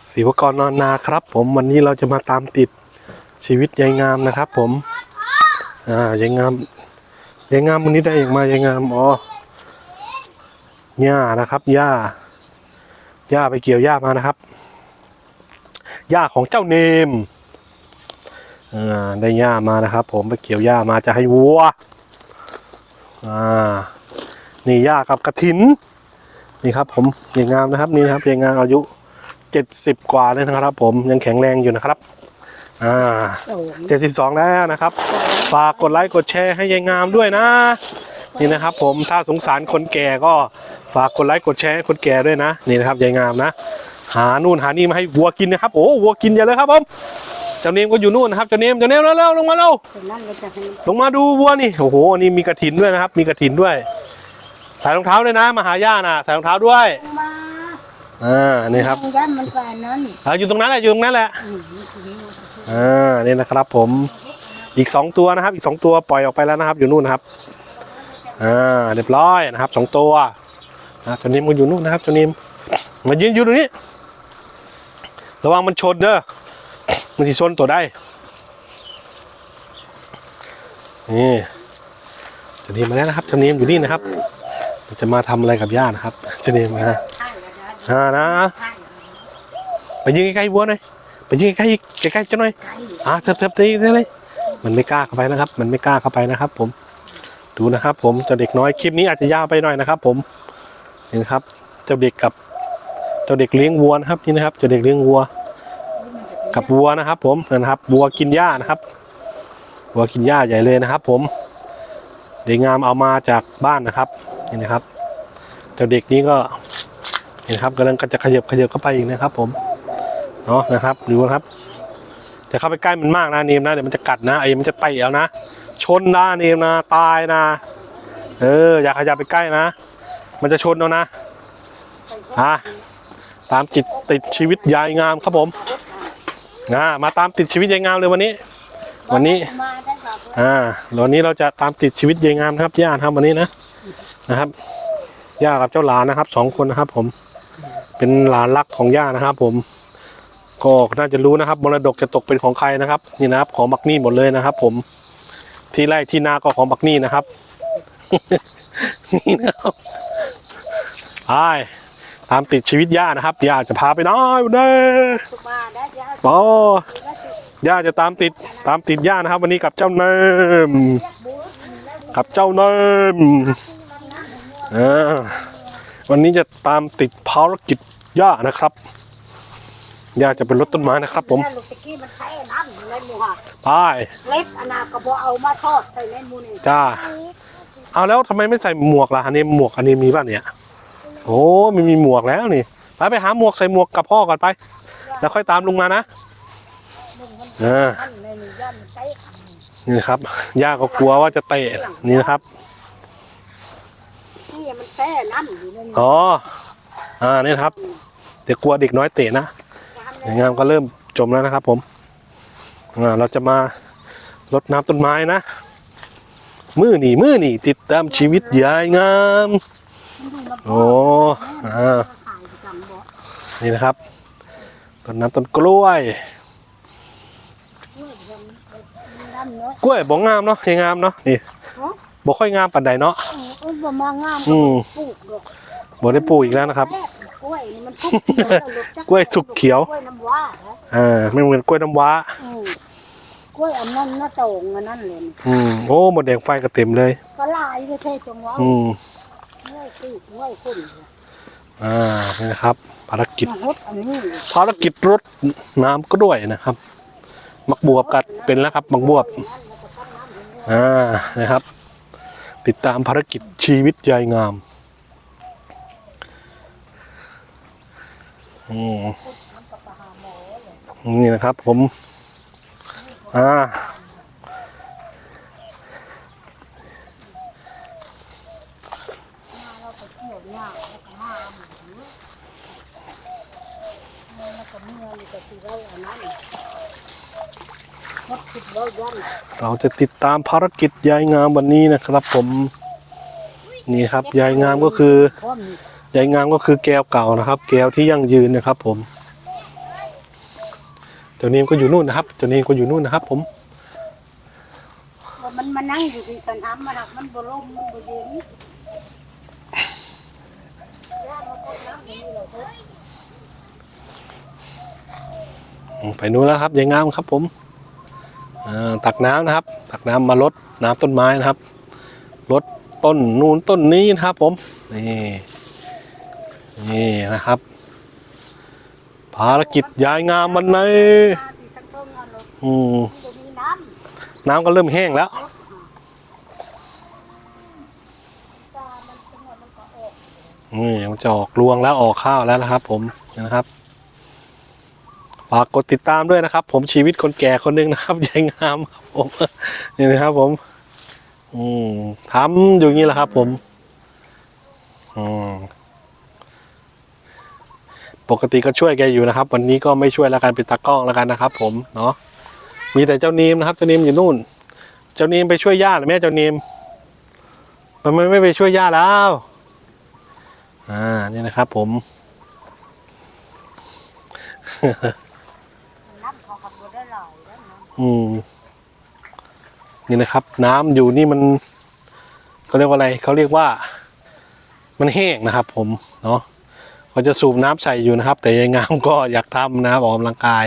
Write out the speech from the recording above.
ศิวกรนอนนาครับผมวันนี้เราจะมาตามติดชีวิตยายงามนะครับ ผมอ่ายายงามยายงามวันนี้ได้อย่างมายายงามอ๋อหญ้านะครับหญ้าหญ้าไปเกี่ยวหญ้ามานะครับหญ้าของเจ้าเนมอ่าได้หญ้ามานะครับ ผมไปเกี่ยวหญ้ามาจะให้วัวอ่านี่หญ้ากับกระถินนี่ครับ ผมยายงามนะครับนี่นะครับยายงามอายุ เจ็ดสิบกว่าเลยนะครับ ผมยังแข็งแรงอยู่นะครับอ่าสองเจ็ดสิบสองแล้วนะครับ ฝากกดไลค์กดแชร์ให้ยายงามด้วยนะนี่นะครับผมถ้าสงสารคนแก่ก็ฝากกดไลค์กดแชร์ให้คนแก่ด้วยนะนี่นะครับยายงามนะ หานู่นหานี่มาให้วัวกินนะครับ โอ้วัวกินอย่าเลยครับผมเจ้าเนมก็อยู่นู่นนะครับเจ้าเนมเจ้าเนมเร็วๆลงมาเร็วเป็นนั่นก็จะให้ลงมาดูวัวนี่โอ้โหนี่มีกระถินด้วยนะครับ มีกระถินด้วย ใส่รองเท้าด้วยนะมาหาย่านะใส่รองเท้าด้วยมา อ่านี่ครับยันมันแฟนนั้นอ่าอยู่ตรงนั้นแหละอยู่ตรงนั้นแหละอืมนี่สิอ่านี่นะครับ ผมอีกสองตัวนะครับ อีกสองตัวปล่อยออกไปแล้วนะครับ อยู่นู่นนะครับอ่าเรียบร้อยนะครับสองตัวนะตัวนี้มันอยู่นู่นนะครับตัวนี้มายืนอยู่ตรงนี้ ระวังมันชนเด้อมันสิชนตัวได้นี่ตัวนี้มาแล้วนะครับตัวนี้อยู่นี่นะครับ จะมาทำอะไรกับย่านะครับตัวนี้มา อ่านะไปยืนใกล้ๆวัวหน่อยไปยืนใกล้ๆใกล้ๆเจ้าหน่อยอ่าเถิบเถิบตีเลยมันไม่กล้าเข้าไปนะครับ มันไม่กล้าเข้าไปนะครับ ผม ดูนะครับ ผมเจ้าเด็กน้อยคลิปนี้อาจจะยาวไปหน่อยนะครับ ผมนี่นครับ เจ้าเด็กกับเจ้าเด็กเลี้ยงวัวนะครับนี่นะครับเจ้าเด็กเลี้ยงวัว กับวัวนะครับ ผมนะครับวัวกินหญ้านะครับวัวกินหญ้าใหญ่เลยนะครับ ผมเด็กงามเอามาจากบ้านนะครับนี่นะครับ เจ้าเด็กนี้ก็ นี่นครับกำลังจะขยับขยับเข้าไปอีกนะครับ ผมเนาะนะครับดูนะครับแต่เข้าไปใกล้มันมากนะเนมนะเดี๋ยวมันจะกัดนะไอ้มันจะเตะเอานะชนนะเนมนะตายนะ เออ อย่าขยับไปใกล้นะ มันจะชนเอานะอะตามจิตติดชีวิตยายงามครับผมนะมาตามติดชีวิตยายงามเลยวันนี้ วันนี้อ่าวันนี้เราจะตามติดชีวิตยายงามนะครับย่าครับวันนี้นะนะครับย่ากับเจ้าหลานนะครับสองคนนะครับผม เป็นหลานรักของย่านะครับ ผมก็น่าจะรู้นะครับมรดกจะตกเป็นของใครนะครับนี่นะครับ ของบักนี่หมดเลยนะครับ ผมที่ไร่ที่นาก็ของบักนี่นะครับนี่นะครับไปตามติดชีวิตย่านะครับย่าจะพาไปน้อยเด้อสุมาได้ยาโอ้ย่าจะตามติดตามติดย่านะครับ วันนี้กับเจ้าเนมกับเจ้าเนมอ่าวันนี้จะตามติดภารกิจ ย่านะครับย่าจะเป็นรถต้นไม้นะครับผมลูกตะกี้มันใช้น้ำอยู่ในหมู่หะไปเล็บอนนากระบอกเอามาทอดใส่ในหมูนี่จ้าเอาแล้วทำไมไม่ใส่หมวกล่ะอันนี้หมวกอันนี้มีป่ะเนี่ยโอ้ไม่มีหมวกแล้วนี่ไปไปหาหมวกใส่หมวกกับพ่อก่อนไป แล้วค่อยตามลุงมานะอ่าท่านในนี่ยันเตะนี่นะครับย่าก็กลัวว่าจะเตะนี่นะครับนี่มันแช่น้ำอยู่ในนี่อ๋ ออ่านี่นะครับ เดี๋ยวกลัวเด็กน้อยเตะนะอย่างงามก็เริ่มจมแล้วนะครับผมอ่าเราจะมารดน้ำต้นไม้นะ มือหนีมือหนีติดตามชีวิตยายงามโอ้อ่าขายประจำบ่นี่นะครับต้นน้ำต้นกล้วยน้ำเนาะกล้วยบ่งามเนาะยังงามเนาะนี่บ่ค่อยงามปานใดเนาะเออบ่มางามอืมปลูกดอกบ่ได้ปลูกอีกแล้วนะครับแร กกล้วยนี่มันสุกเขียวแล้วลูจักล้วยสุกเขียว กล้วยน้ำว้าเหรออ่าไม่เหมือนกล้วยน้ำว้า อืมกล้วยอันนั้นน่ะโต่งอันนั้นเลยนี่อืมโอ้หมดแดงไฟก็เต็มเลย ก็ลายไปเทศจังหวะอืมกล้วยปลูกกล้วยขึ้นอ่านี่นะครับ ภารกิจ มาฮดอันนี้ภารกิจรดน้ำก็ด้วยนะครับมักบวบกัดเป็นแล้วครับมักบวบอ่านะครับ ติดตามภารกิจชีวิตยายงาม อืม นี่นะครับ ผม อ่า เราจะติดตามภารกิจยายงามวันนี้นะครับ ผม นี่ครับ ยายงามก็คือ พร้อมนี่ยายงามก็คือแก้วเก่านะครับ แก้วที่ยั่งยืนนะครับ ผมจ้านีมก็อยู่นู่นนะครับเจ้านีมก็อยู่นู่นนะครับ ผมว่ามันมานั่งอยู่ที่สนามมันหักมันบ่ลมมันบ่เย็นย่ามาพดน้ำอย่างนี้เหรอเถอะอืมไปนู่นแล้วครับยายงามครับ ผมอ่าตักน้ำนะครับ ตักน้ำมาลดน้ำต้นไม้นะครับลดต้นนู่นต้นนี้นะครับ ผมนี่ นี่นะครับ ภารกิจยายงามวันนี้น้าที่ทั้งต้นเอาลงอืมน้ำก็เริ่มแห้งแล้ว นี่มันจะออกรวงแล้วออกข้าวแล้วนะครับผมนะครับฝากกดติดตามด้วยนะครับ ผมชีวิตคนแก่คนหนึ่งนะครับยายงามครับผมนี่นะครับผม อืมทำอยู่างนี้แหละครับ ผม อืม ปกติก็ช่วยแกอยู่นะครับ วันนี้ก็ไม่ช่วยแล้วกันเป็นตากล้องแล้วกันนะครับ ผมเนาะมีแต่เจ้านีมนะครับเจ้านีมอยู่นู่น เจ้านีมไปช่วยย่าหรือแม่เจ้านีมมันไม่ไม่ไปช่วยย่าแล้วอ่านี่นะครับ ผมน้ำเขาขับรถได้หลายแล้วนะอืมนี่นะครับ น้ำอยู่นี่มันเขาเรียกว่าอะไรเขาเรียกว่า มันแห้งนะครับ ผมเนาะ ก็จะสูบน้ำใส่อยู่นะครับ แต่ยังงามก็อยากทำนะครับออกกำลังกาย